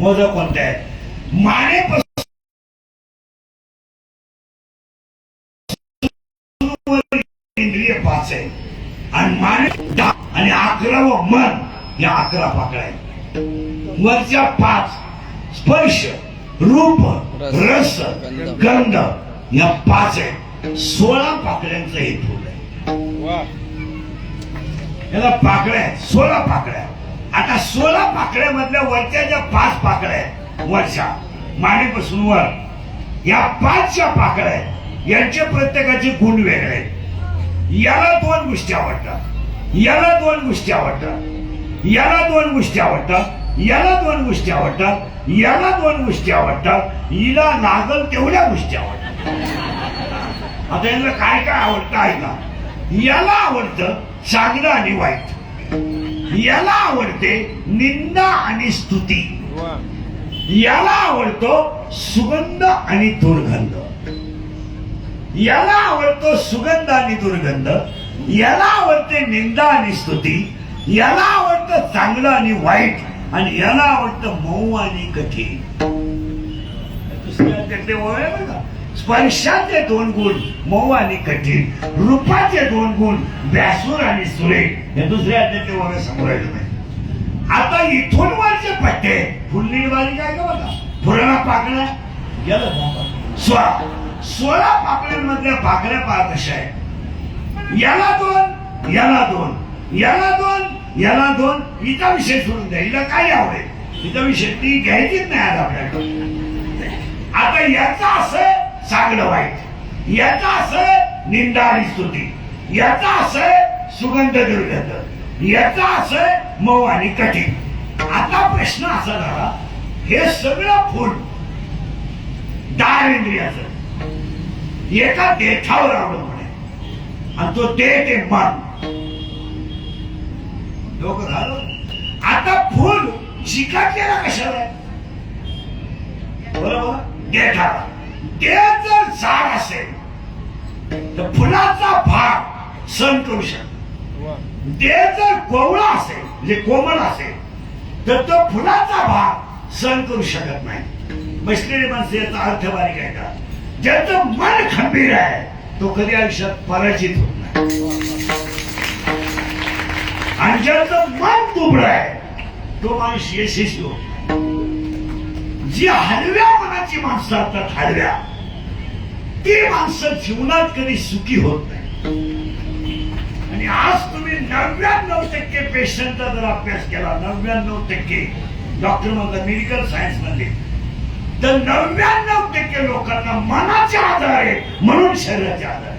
मोदक कोणते आहेत माने इंद्रिय पाच आहे. आणि माने आणि अकरा व मन या अकरा पाकळ्या आहेत. वरच्या पाच स्पर्श रूप रस गंध. या पाच आहेत. सोळा पाकळ्यांचं हे फुल आहे याला पाकळ्या सोळा पाकळ्या आता सोळा पाकळ्यामधल्या वरच्या ज्या पाच पाकळ्या आहेत वरच्या मानेपासून वर या पाचच्या पाकळ्या आहेत यांचे प्रत्येकाचे गुण वेगळे आहेत. याला दोन गोष्टी आवडतात. याला दोन गोष्टी आवडतात. याला दोन गोष्टी आवडतात. याला दोन गोष्टी आवडतात. याला दोन गोष्टी आवडतात. हिला लागल तेवढ्या गोष्टी आवडतात. आता यांना काय काय आवडतं ऐका याला आवडतं चांगलं आणि वाईट. याला आवडते निंदा आणि स्तुती. याला आवडतो सुगंध आणि दुर्गंध. याला आवडतो सुगंध आणि दुर्गंध. याला आवडते निंदा आणि स्तुती. याला आवडतं चांगलं आणि वाईट. आणि याला आवडतं मऊ आणि कठीण. त्यातले स्पर्शाचे दोन गुण मऊ आणि कठीण. रूपाचे दोन गुण व्यासूर आणि सुरेख. हे दुसऱ्या त्यातले ओळ समोर आले नाही. आता इथून वरचे पट्टे फुलणी बारी काय का बघा फुलाला पाकळ्या? गेलं स्वा. सोळा सोळा पाकळ्यांमधल्या पाकळ्या पहा कशा आहेत? याला दोन याला दोन याला दोन याला दोन. हिचा विषय सोडून द्या. हिला काय आवडेल? हिचा विषय ती घ्यायचीच नाही आज आपल्याकडे आता याचा असं चांगलं वाईट. याचा असं निंदा आणि स्तुती. याचा असं सुगंध दुर्गंध याचा असं मऊ आणि कठीण. आता प्रश्न असा झाला हे सगळं फुल दार इंद्रियाचं. एका देठावर आवडत म्हणे. आणि तो ते ते मन. लोक झालं. आता फुल चिकाटलेला कशाला आहे? बरोबर? देठाला. ते जर झाड असेल तर फुलाचा भाग सहन करू शकतो. ते जर कोवळा असेल म्हणजे कोमल असेल तर तो फुलाचा भाग सहन करू शकत नाही. बसलेली माणसं याचा अर्थ बारीक आहे का? ज्याचं मन खंबीर आहे तो कधी आयुष्यात पराजित होत नाही. आणि ज्याचं मन दुबळ आहे तो माणूस यशस्वी होत नाही. जी हलव्या मनाची माणसं असतात हलव्या ती माणसं जीवनात कधी सुखी होत नाही. पेशंटचा जर अभ्यास केला नव्याण्णव टक्के. डॉक्टर म्हणतात मेडिकल सायन्समध्ये. तर नव्याण्णव टक्के लोकांना मनाचे आधार आहे म्हणून शरीराचे आधार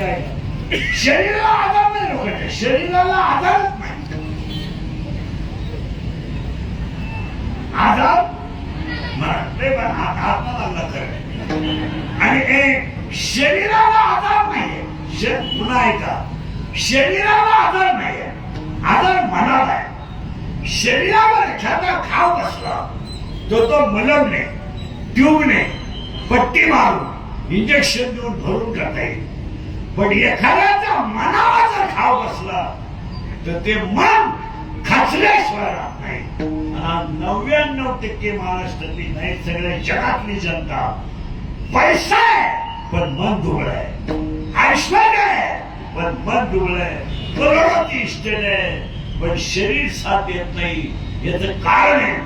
आहे शरीराला आधार नाही लोकांच्या शरीराला आधारच नाही. आधार म्हणते लागला तर. आणि एक शरीराला आधार नाही पुन्हा ऐका. शरीराला आधार नाही आधार मनाला आहे. शरीरावर एखादा खाव बसला तो तो मलमने ट्यूबने पट्टी मारून इंजेक्शन देऊन भरून करता येईल. पण एखाद्याच्या मनाला जर खाव बसला तर ते मन खचल्याशिवाय राहत नाही. नव्याण्णव टक्के महाराष्ट्रातली नाही सगळ्या जगातली जनता. पैसा आहे पण मन दुबळ आहे. पण मन दुबळ आहे करोडोची इस्टेट आहे पण शरीर साथ देत नाही याच कारण आहे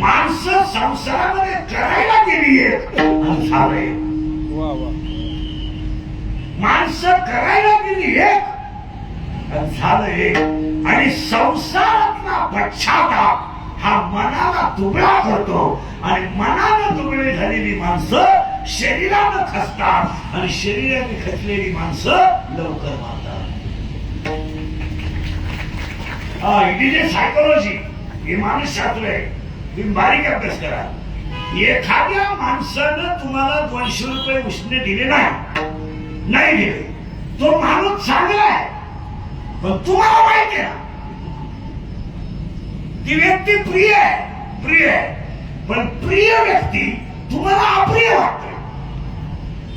माणसं संसारामध्ये करायला गेली आणि झालंय. माणसं करायला गेली एक आणि झालं एक आणि संसारातला पश्चाताप हा मनाला दुबळा करतो. आणि मनानं दुबळी झालेली माणसं शरीरानं खचतात आणि शरीराने खचलेली माणसं लवकर मारतात. इट इज ए सायकोलॉजी हे मानसशास्त्र आहे. तुम्ही बारीक अभ्यास करा. एखाद्या माणसानं तुम्हाला दोनशे रुपये उसने दिले नाही. नाही दिले. तो माणूस चांगला आहे. पण तुम्हाला माहिती आहे ती व्यक्ती प्रिय आहे प्रिय आहे. पण प्रिय व्यक्ती तुम्हाला अप्रिय वाटते.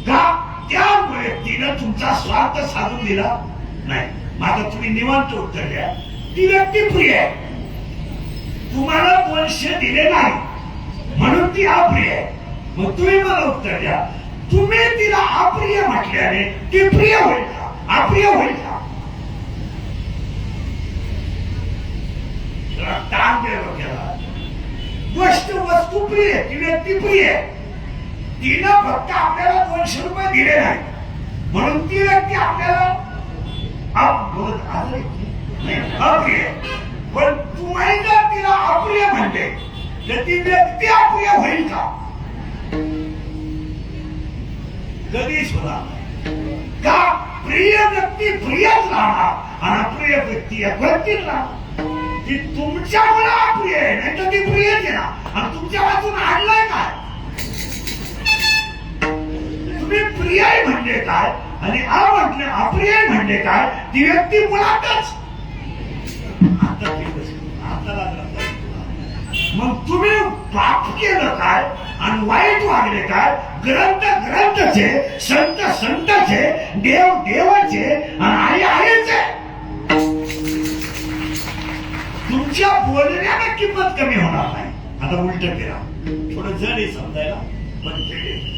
का? त्या व्यक्तीनं तुमचा स्वार्थ साधून दिला? नाही. मग आता तुम्ही निवांत उत्तर द्या. ती व्यक्ती प्रिय आहे. वंश दिले नाही. म्हणून ती अप्रिय आहे. मग तुम्ही मला उत्तर द्या. तुम्ही तिला अप्रिय म्हटल्याने ती प्रिय होईल का? अप्रिय होईल का? ताण दे डोक्याला. गोष्ट वस्तू प्रिय ती व्यक्ती प्रिय आहे. तिनं फक्त आपल्याला दोनशे रुपये दिले नाही. म्हणून ती व्यक्ती आपल्याला अप्रिय आहे. पण तुम्ही जर तिला अप्रिय म्हणले तर ती व्यक्ती अप्रिय होईल का? कधीच होणार नाही. का? प्रिय व्यक्ती प्रियच राहणार आणि अप्रिय व्यक्ती अप्रियच राहणार. ती तुमच्या मला अप्रिय आहे नाही तर ती प्रियच आहे ना. आणि तुमच्या वाचून आणलाय काय? तुम्ही प्रिय म्हणजे काय? आणि अ म्हटलं अप्रिय म्हणजे काय? ती व्यक्ती मुळातच मग तुम्ही पाप केलं काय? आणि वाईट वागले काय? ग्रंथ ग्रंथचे संत संतचे देव देवाचे आणि आई आईचे. तुमच्या बोलण्याला किंमत कमी होणार नाही. आता उलट फिरा थोडं जड आहे समजायला पण ते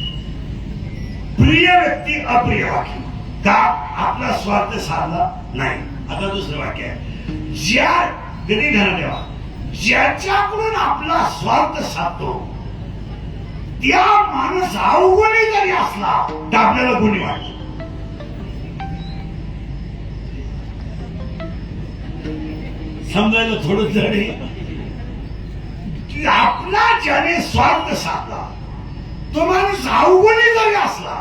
प्रिय व्यक्ती अप्रिय वाक्य. का? आपला स्वार्थ साधला नाही. आता दुसरं वाक्य आहे. ज्या गदी घरा ठेवा ज्याच्याकडून आपला स्वार्थ साधतो. त्या माणूस अवघड जरी असला तर आपल्याला गुणी वाटत समजायला थोडं जड आपला ज्याने स्वार्थ साधला तो माणूस अवगुणी जरी असला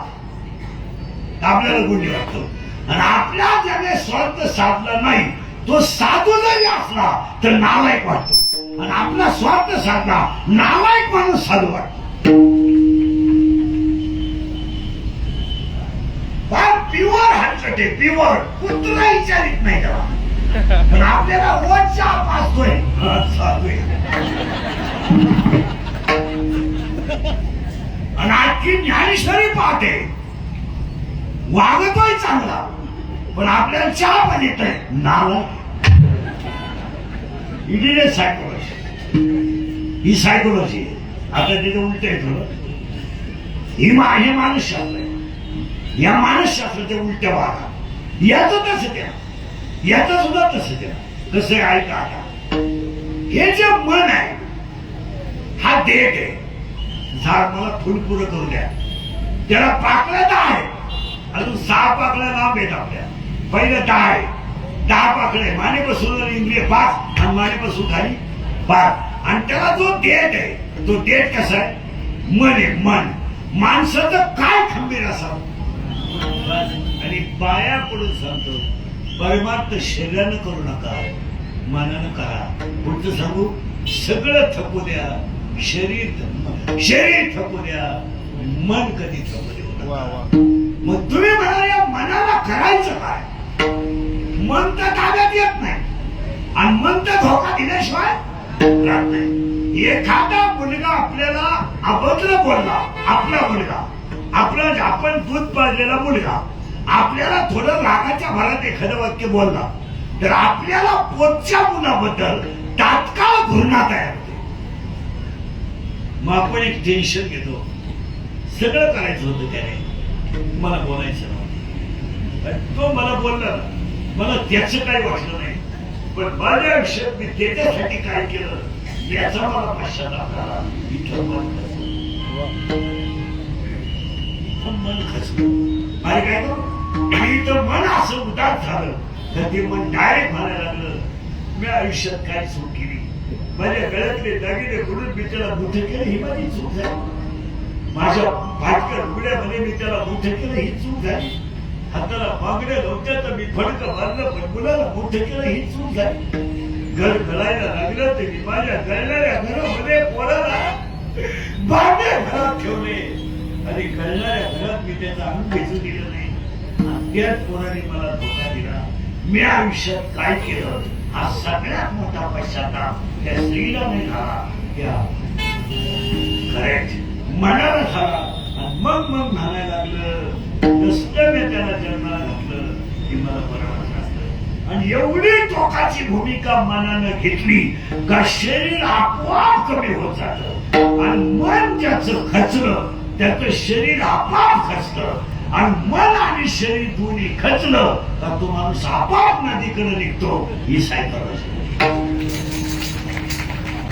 तर आपल्याला गुन्हे वाटतो आणि आपला ज्याने स्वार्थ साधला नाही तो साधू जरी असला तर नालायक वाटतो आणि आपला स्वार्थ साधला. नालायक माणूस साधू वाटतो फार प्युअर आहे प्युअर कुत्रा विचारित नाही त्याला. पण आपल्याला रोज चहा पाचतोय साधूय आणि आणखी ज्ञानेश्वरी पाहते. वागतोय चांगला पण आपल्याला चहा पण येतोय. नाला इडिले सायकोलॉजी ही सायकोलॉजी आहे. आता तिथे उलट आहे थोडं ही मा हे मानसशास्त्र आहे. या मानसशास्त्राच्या उलट्या वागा याचं तसं द्या याचं सुद्धा तसं द्या कसं ऐका आता. हे जे मन आहे हा देह आहे. झाड मला फुलपुरं करू द्या. त्याला पाकळ्या दहा आहे अजून सहा पाकळ्या लांब आहेत आपल्या. पहिलं दहा आहे. दहा पाकळे मानेपासून इंद्रिय पाच आणि मानेपासून खाली पाच आणि त्याला जो देठ आहे तो देठ कसा आहे? मन आहे मन. माणसाचं काय खंबीर असावं? आणि पाया पडून सांगतो परमार्थ शरीरानं करू नका मनानं करा. पुढचं सांगू सगळं थकू द्या. शरीर शरीर थकू द्या. मन कधी थकू देऊ नका. मग तुम्ही म्हणाल या मनाला करायचं काय? मन तर ताब्यात येत नाही. आणि मन तर धोका दिल्याशिवाय राहत नाही. एखादा मुलगा आपल्याला अभद्र बोलला आपला मुलगा आपला आपण दूध पाजलेला मुलगा आपल्याला थोडं रागाच्या भरात एखादं वाक्य बोलला तर आपल्याला पोटच्या मुलाबद्दल तात्काळ घुरणा तयार होते. मग आपण एक टेन्शन घेतो. सगळं करायचं होतं त्याने. मला बोलायचं नव्हतं. तो मला बोलला ना. मला त्याच काय वाटलं नाही. पण माझ्या आयुष्यात मी त्याच्यासाठी काय केलं याचा मला पश्चाताप झाला. इथं मन पण मन खचलं. आणि काय आणि मन असं उदास झालं तर ते मन डायरेक्ट म्हणायला लागलं मी आयुष्यात काय चूक केली? माझ्या गळ्यातले दागिने बुडून मी त्याला मोठे केलं ही माझी चूक झाली. माझ्या भाटकर गुड्यामध्ये मी त्याला मोठे केलं ही चूक झाली. हाताला मागण्या नव्हत्या तर मी फडक मारलं पण मुलाला मोठे केलं ही चूक झाली. घर गळायला लागलं ते मी माझ्या जळणाऱ्या घरामध्ये पोराला भांडे घरात ठेवले. आणि घडणाऱ्या घरात मी त्याचा अंग भेटू दिलं नाही. आणि त्याच पोराने मला धोका दिला. मी आयुष्यात काय केलं? हा सगळ्यात मोठा पश्चाताप त्या स्त्रीला नाही झाला त्या करेक्ट मनाला झाला मग मग म्हणायला लागलं नुसतं मी त्याला जन्माला घातलं की मला बरं आणि एवढी टोकाची भूमिका मनानं घेतली का शरीर आपोआप कमी होत जात. आणि मन त्याच खचलं त्याचं शरीर आपोआप खचलं. आणि मन आणि शरीर दोन्ही खचलं का तो माणूस आपोआप नदीकडे निघतो. ही सायकोलॉजी.